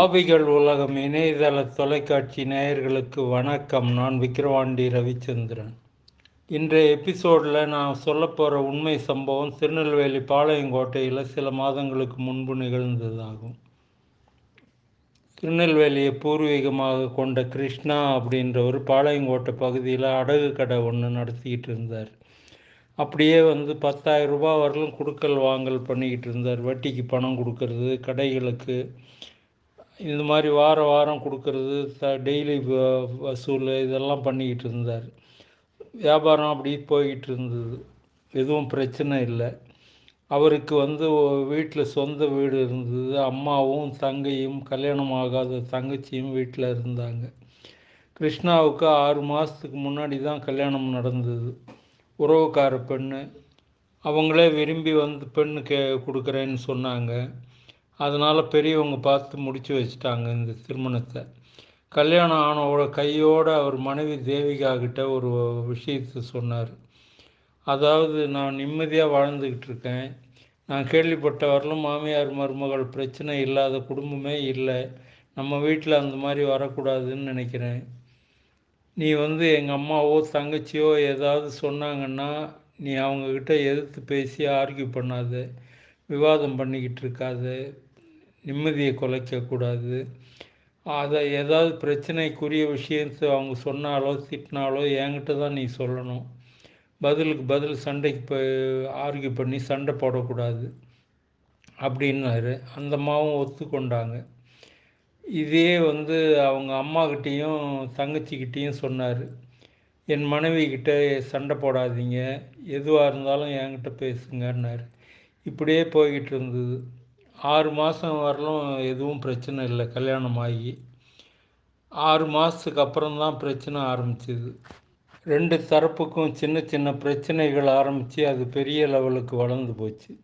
ஆவிகள் உலகம் இணையதள தொலைக்காட்சி நேயர்களுக்கு வணக்கம். நான் விக்கிரவாண்டி ரவிச்சந்திரன். இன்றைய எபிசோடில் நான் சொல்ல போகிற உண்மை சம்பவம் திருநெல்வேலி பாளையங்கோட்டையில் சில மாதங்களுக்கு முன்பு நிகழ்ந்ததாகும். திருநெல்வேலியை பூர்வீகமாக கொண்ட கிருஷ்ணா அப்படின்றவர் பாளையங்கோட்டை பகுதியில் அடகு கடை ஒன்று நடத்திக்கிட்டு இருந்தார். அப்படியே வந்து பத்தாயிரம் ரூபாய் வரலும் கொடுக்கல் வாங்கல் பண்ணிக்கிட்டு இருந்தார். வட்டிக்கு பணம் கொடுக்கறது கடைகளுக்கு இந்த மாதிரி வார வாரம் கொடுக்கறது த டெய்லி வசூல் இதெல்லாம் பண்ணிக்கிட்டு இருந்தார். வியாபாரம் அப்படி போய்கிட்டு இருந்தது. எதுவும் பிரச்சனை இல்லை. அவருக்கு வந்து வீட்டில் சொந்த வீடு இருந்தது. அம்மாவும் தங்கையும் கல்யாணம் ஆகாத தங்கச்சியும் வீட்டில் இருந்தாங்க. கிருஷ்ணாவுக்கு ஆறு மாதத்துக்கு முன்னாடி தான் கல்யாணம் நடந்தது. உறவுக்கார பெண்ணு. அவங்களே விரும்பி வந்து பெண்ணு கே கொடுக்குறேன்னு சொன்னாங்க. அதனால் பெரியவங்க பார்த்து முடித்து வச்சுட்டாங்க இந்த திருமணத்தை. கல்யாணம் ஆனவோட கையோடு அவர் மனைவி தேவிகா கிட்ட ஒரு விஷயத்தை சொன்னார். அதாவது நான் நிம்மதியாக வாழ்ந்துக்கிட்டு இருக்கேன். நான் கேள்விப்பட்ட வரலும் மாமியார் மருமகள் பிரச்சனை இல்லாத குடும்பமே இல்லை. நம்ம வீட்டில் அந்த மாதிரி வரக்கூடாதுன்னு நினைக்கிறேன். நீ வந்து எங்கள் அம்மாவோ தங்கச்சியோ ஏதாவது சொன்னாங்கன்னா நீ அவங்கக்கிட்ட எதிர்த்து பேசி ஆர்கியூ பண்ணாத. விவாதம் பண்ணிக்கிட்டு இருக்காது. நிம்மதியை குலைக்கக்கூடாது. அதை ஏதாவது பிரச்சனைக்குரிய விஷயம் அவங்க சொன்னாலோ திட்டினாலோ என்கிட்ட தான் நீ சொல்லணும். பதிலுக்கு பதில் சண்டைக்கு போய் ஆர்கியூ பண்ணி சண்டை போடக்கூடாது. அப்படின்னாரு. அந்த அம்மாவும் ஒத்துக்கொண்டாங்க. இதே வந்து அவங்க அம்மாக்கிட்டேயும் தங்கச்சிக்கிட்டேயும் சொன்னார். என் மனைவிக்கிட்ட சண்டை போடாதீங்க. எதுவாக இருந்தாலும் என்கிட்ட பேசுங்கன்னாரு. இப்படியே போய்கிட்டு இருந்தது. ஆறு மாதம் வரலும் எதுவும் பிரச்சனை இல்லை கல்யாணம் ஆகி. ஆறு மாதத்துக்கு அப்புறம் தான் பிரச்சனை ஆரம்பிச்சிது. ரெண்டு தரப்புக்கும் சின்ன சின்ன பிரச்சனைகள் ஆரம்பித்து அது பெரிய லெவலுக்கு வளர்ந்து போச்சு.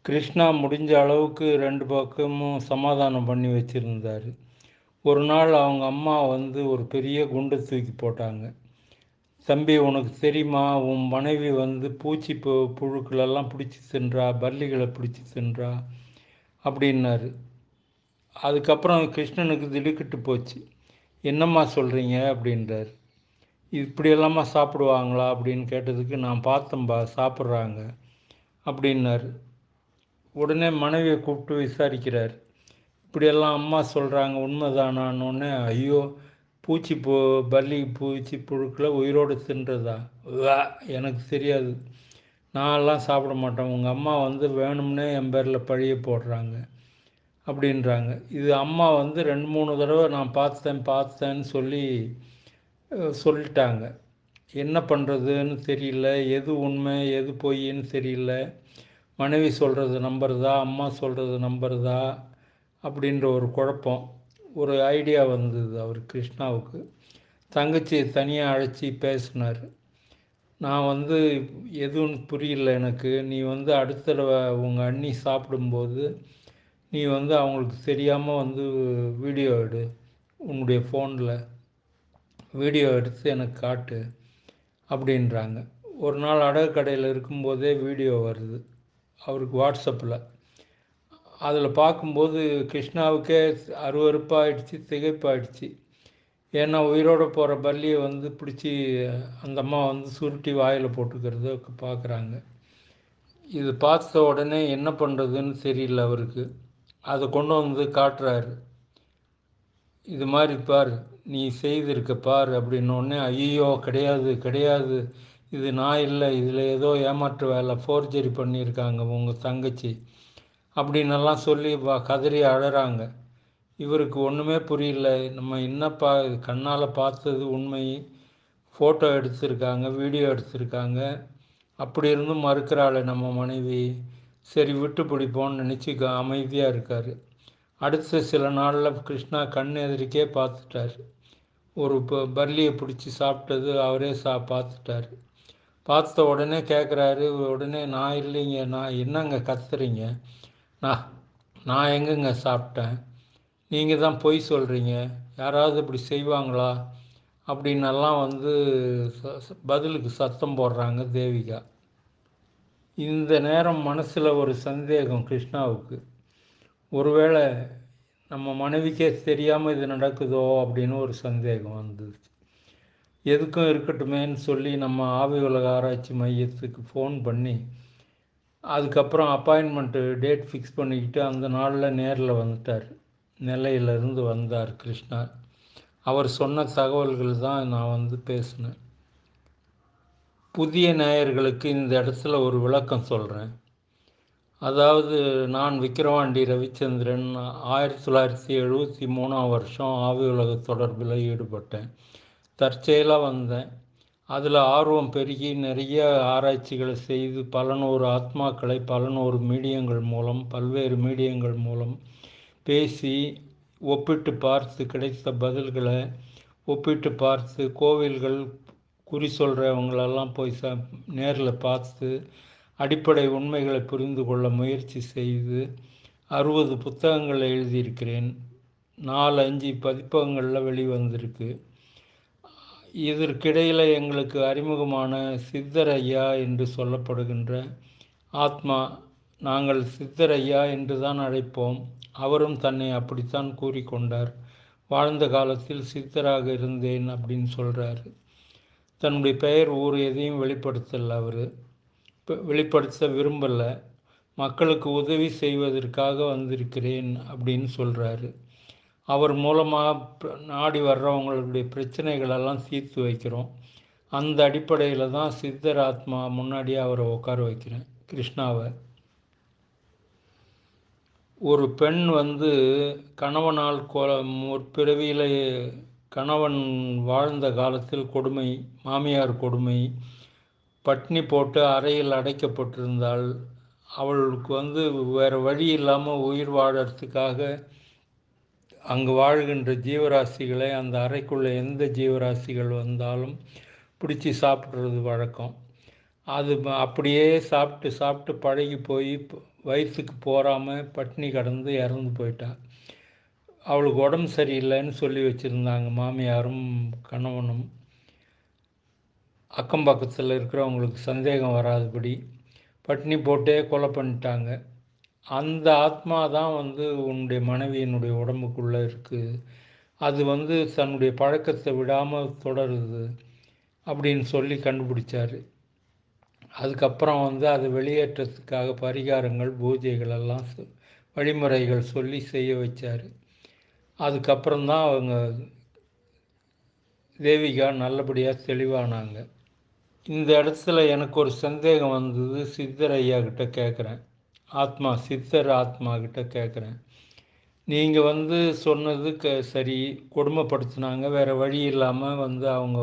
கிருஷ்ணா முடிஞ்ச அளவுக்கு ரெண்டு பக்கமும் சமாதானம் பண்ணி வச்சுருந்தார். ஒரு நாள் அவங்க அம்மா வந்து ஒரு பெரிய குண்டை தூக்கி போட்டாங்க. தம்பி உனக்கு தெரியுமா? உன் மனைவி வந்து பூச்சி பு புழுக்களெல்லாம் பிடிச்சி தின்றா பல்லிகளை பிடிச்சி தின்றா அப்படின்னாரு. அதுக்கப்புறம் கிருஷ்ணனுக்கு திடுக்கிட்டு போச்சு. என்னம்மா சொல்கிறீங்க அப்படின்றார். இப்படியெல்லாமா சாப்பிடுவாங்களா? அப்படின்னு கேட்டதுக்கு நான் பார்த்தேன்பா சாப்பிட்றாங்க. அப்படின்னாரு. உடனே மனைவியை கூப்பிட்டு விசாரிக்கிறார். இப்படியெல்லாம் அம்மா சொல்கிறாங்க உண்மைதானான்னொன்னே ஐயோ பூச்சி பூ பல்லி பூச்சி புழுக்களை உயிரோடு தின்றதா? வா எனக்கு தெரியாது. நான்லாம் சாப்பிட மாட்டேன். உங்கள் அம்மா வந்து வேணும்னே என் பேரில் பழிய போடுறாங்க அப்படின்றாங்க. இது அம்மா வந்து ரெண்டு மூணு தடவை நான் பார்த்தேன் பார்த்தேன்னு சொல்லி சொல்லிட்டாங்க. என்ன பண்ணுறதுன்னு தெரியல. எது உண்மை எது பொய்ன்னு தெரியல. மனைவி சொல்கிறது நம்புறதா அம்மா சொல்கிறது நம்புறதா அப்படின்ற ஒரு குழப்பம் ஒரு ஐடியா வந்தது அவர் கிருஷ்ணாவுக்கு. தங்கச்சி தனியாக அழைச்சி பேசினார். நான் வந்து எதுவும் புரியல எனக்கு. நீ வந்து அடுத்த தடவை உங்கள் அண்ணி சாப்பிடும்போது நீ வந்து அவங்களுக்கு தெரியாமல் வந்து வீடியோ எடு. உன்னுடைய ஃபோனில் வீடியோ எடுத்து எனக்கு காட்டு அப்படின்றாங்க. ஒரு நாள் அடகு கடையில் இருக்கும்போதே வீடியோ வருது. அவருக்கு வாட்ஸ்அப்பில். அதில் பார்க்கும்போது கிருஷ்ணாவுக்கே அருவறுப்பாகிடுச்சு திகைப்பாயிடுச்சு. ஏன்னா உயிரோடு போகிற பல்லியை வந்து பிடிச்சி அந்த அம்மா வந்து சுருட்டி வாயில் போட்டுக்கிறத பார்க்குறாங்க இது பார்த்த உடனே என்ன பண்ணுறதுன்னு தெரியல அவருக்கு. அதை கொண்டு வந்து காட்டுறாரு. இது மாதிரி பார் நீ செய்திருக்க பார் அப்படின்னோடனே ஐயோ கிடையாது கிடையாது. இது நான் இல்லை இதில் ஏதோ ஏமாற்று வேலை ஃபோர்ஜரி பண்ணியிருக்காங்க உங்கள் தங்கச்சி. அப்படின்னெல்லாம் சொல்லி கதறி அழறாங்க. இவருக்கு ஒன்றுமே புரியல. நம்ம என்னப்பா கண்ணால் பார்த்தது உண்மை. ஃபோட்டோ எடுத்திருக்காங்க வீடியோ எடுத்திருக்காங்க. அப்படி இருந்தும் மறுக்கிறாள் நம்ம மனைவி. சரி விட்டு பிடிப்போன்னு நினச்சி அமைதியாக இருக்கார். அடுத்த சில நாளில் கிருஷ்ணா கண் எதிரிக்கே பார்த்துட்டார். ஒரு பர்லியை பிடிச்சி சாப்பிட்டது அவரே சா பார்த்துட்டார். பார்த்த உடனே கேட்குறாரு உடனே நான் இல்லைங்க நான் என்னங்க கத்துறீங்க? நான் நான் எங்கங்க சாப்பிட்டேன்? நீங்கள் தான் பொய் சொல்கிறீங்க யாராவது இப்படி செய்வாங்களா? அப்படின்னெல்லாம் வந்து பதிலுக்கு சத்தம் போடுறாங்க தேவிகா. இந்த நேரம் மனசில் ஒரு சந்தேகம் கிருஷ்ணாவுக்கு. ஒருவேளை நம்ம மனைவிக்கே தெரியாமல் இது நடக்குதோ அப்படின்னு ஒரு சந்தேகம் வந்துச்சு எதுக்கும் இருக்கட்டுமேன்னு சொல்லி நம்ம ஆவி உலக ஆராய்ச்சி மையத்துக்கு ஃபோன் பண்ணி அதுக்கப்புறம் அப்பாயின்மெண்ட்டு டேட் ஃபிக்ஸ் பண்ணிக்கிட்டு அந்த நாளில் நேரில் வந்துட்டார். நெல்லையிலிருந்து வந்தார் கிருஷ்ணா. அவர் சொன்ன தகவல்கள் தான் நான் வந்து பேசினேன். புதிய நேயர்களுக்கு இந்த இடத்துல ஒரு விளக்கம் சொல்கிறேன் அதாவது நான் விக்கிரவாண்டி ரவிச்சந்திரன் ஆயிரத்தி தொள்ளாயிரத்தி எழுபத்தி மூணாம் வருஷம் ஆவி உலக தொடர்பில் ஈடுபட்டேன். தற்செயலாக வந்தேன். அதில் ஆர்வம் பெருகி நிறைய ஆராய்ச்சிகளை செய்து பல நூறு ஆத்மாக்களை பல நூறு மீடியங்கள் மூலம் பல்வேறு மீடியங்கள் மூலம் பேசி ஒப்பிட்டு பார்த்து கிடைத்த பதில்களை ஒப்பிட்டு பார்த்து கோவில்கள் குறி சொல்கிறவங்களெல்லாம் போய் ச நேரில் பார்த்து அடிப்படை உண்மைகளை புரிந்து கொள்ள முயற்சி செய்து அறுபது புத்தகங்களை எழுதியிருக்கிறேன். நாலு அஞ்சு பதிப்பகங்களில் வெளிவந்திருக்கு. இதற்கிடையில் எங்களுக்கு அறிமுகமான சித்தர் ஐயா என்று சொல்லப்படுகின்ற ஆத்மா நாங்கள் சித்தர் ஐயா என்று தான் அழைப்போம். அவரும் தன்னை அப்படித்தான் கூறிக்கொண்டார். வாழ்ந்த காலத்தில் சித்தராக இருந்தேன் அப்படின்னு சொல்கிறாரு தன்னுடைய பெயர் ஊர் எதையும் வெளிப்படுத்தலை அவர். வெளிப்படுத்த விரும்பலை. மக்களுக்கு உதவி செய்வதற்காக வந்திருக்கிறேன் அப்படின்னு சொல்கிறாரு அவர் மூலமாக நாடி வர்றவங்களுடைய பிரச்சனைகளெல்லாம் தீர்த்து வைக்கிறோம். அந்த அடிப்படையில் தான் சித்தர் ஆத்மா முன்னாடியே அவரை உட்கார வைக்கிறேன். கிருஷ்ணாவை. ஒரு பெண் வந்து கணவனால் கொ ஒரு பிறவியில் கணவன் வாழ்ந்த காலத்தில் கொடுமை மாமியார் கொடுமை பட்னி போட்டு அறையில் அடைக்கப்பட்டிருந்தால் அவளுக்கு வந்து வேறு வழி இல்லாமல் உயிர் வாழறதுக்காக அங்கு வாழ்கின்ற ஜீவராசிகளை அந்த அறைக்குள்ளே எந்த ஜீவராசிகள் வந்தாலும் பிடிச்சி சாப்பிட்றது வழக்கம். அது அப்படியே சாப்பிட்டு சாப்பிட்டு பழகி போய் வயிற்றுக்கு போகாமல் பட்னி கடந்து இறந்து போயிட்டா. அவளுக்கு உடம்பு சரியில்லைன்னு சொல்லி வச்சுருந்தாங்க மாமியாரும் கணவனும். அக்கம் பக்கத்தில் இருக்கிறவங்களுக்கு சந்தேகம் வராதபடி பட்னி போட்டே கொலை பண்ணிட்டாங்க. அந்த ஆத்மா தான் வந்து உன்னுடைய மனைவியினுடைய உடம்புக்குள்ளே இருக்குது அது வந்து தன்னுடைய பழக்கத்தை விடாமல் தொடருது அப்படின்னு சொல்லி கண்டுபிடிச்சார். அதுக்கப்புறம் வந்து அது வெளியேற்றத்துக்காக பரிகாரங்கள் பூஜைகள் எல்லாம் வழிமுறைகள் சொல்லி செய்ய வச்சார். அதுக்கப்புறம்தான் அவங்க தேவிகா நல்லபடியாக தெளிவானாங்க. இந்த இடத்துல எனக்கு ஒரு சந்தேகம் வந்தது சித்தர் ஐயா கிட்ட கேட்குறேன் ஆத்மா சித்தர் ஆத்மா கிட்ட கேட்குறேன் நீங்கள் வந்து சொன்னது க சரி கொடுமைப்படுத்தினாங்க. வேறு வழி இல்லாமல் வந்து அவங்க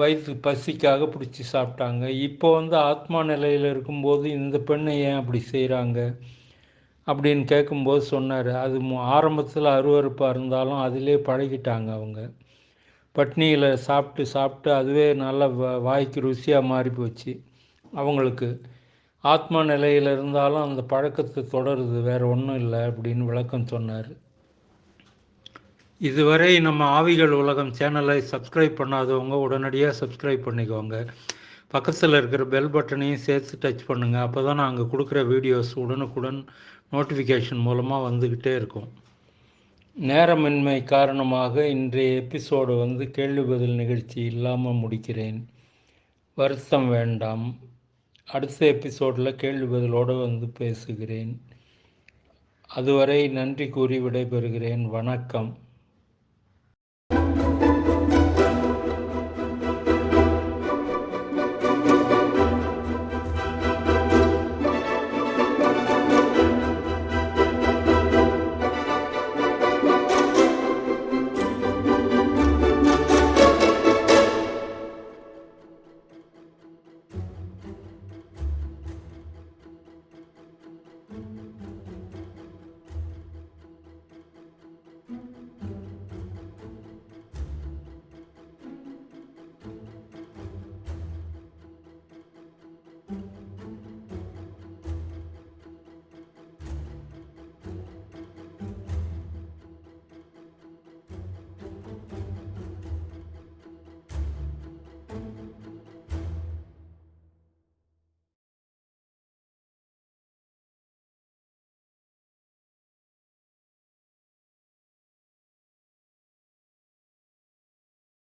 வயிற்று பசிக்காக பிடிச்சி சாப்பிட்டாங்க. இப்போ வந்து ஆத்மா நிலையில் இருக்கும்போது இந்த பெண்ணை ஏன் அப்படி செய்கிறாங்க அப்படின்னு கேட்கும்போது சொன்னார். அது ஆரம்பத்தில் அருவறுப்பாக இருந்தாலும் அதிலே பழகிட்டாங்க அவங்க. பட்னியில் சாப்பிட்டு சாப்பிட்டு அதுவே நல்லா வாய்க்கு ருசியாக மாறி போச்சு அவங்களுக்கு. ஆத்மா நிலையில் இருந்தாலும் அந்த பழக்கத்தை தொடருது வேறு ஒன்றும் இல்லை அப்படின்னு விளக்கம் சொன்னார். இதுவரை நம்ம ஆவிகள் உலகம் சேனலை சப்ஸ்கிரைப் பண்ணாதவங்க உடனடியாக சப்ஸ்கிரைப் பண்ணிக்கோங்க. பக்கத்தில் இருக்கிற பெல் பட்டனையும் சேர்த்து டச் பண்ணுங்கள் அப்போ தான் நாங்கள் கொடுக்குற வீடியோஸ் உடனுக்குடன் நோட்டிஃபிகேஷன் மூலமாக வந்துக்கிட்டே இருக்கும். நேரமின்மை காரணமாக இன்றைய எபிசோடு வந்து கேள்வி பதில் நிகழ்ச்சி இல்லாமல் முடிக்கிறேன். வருத்தம் வேண்டாம். அடுத்த எபிசோடில் கேள்வி பதிலோடு வந்து பேசுகிறேன். அதுவரை நன்றி கூறி விடைபெறுகிறேன். வணக்கம்.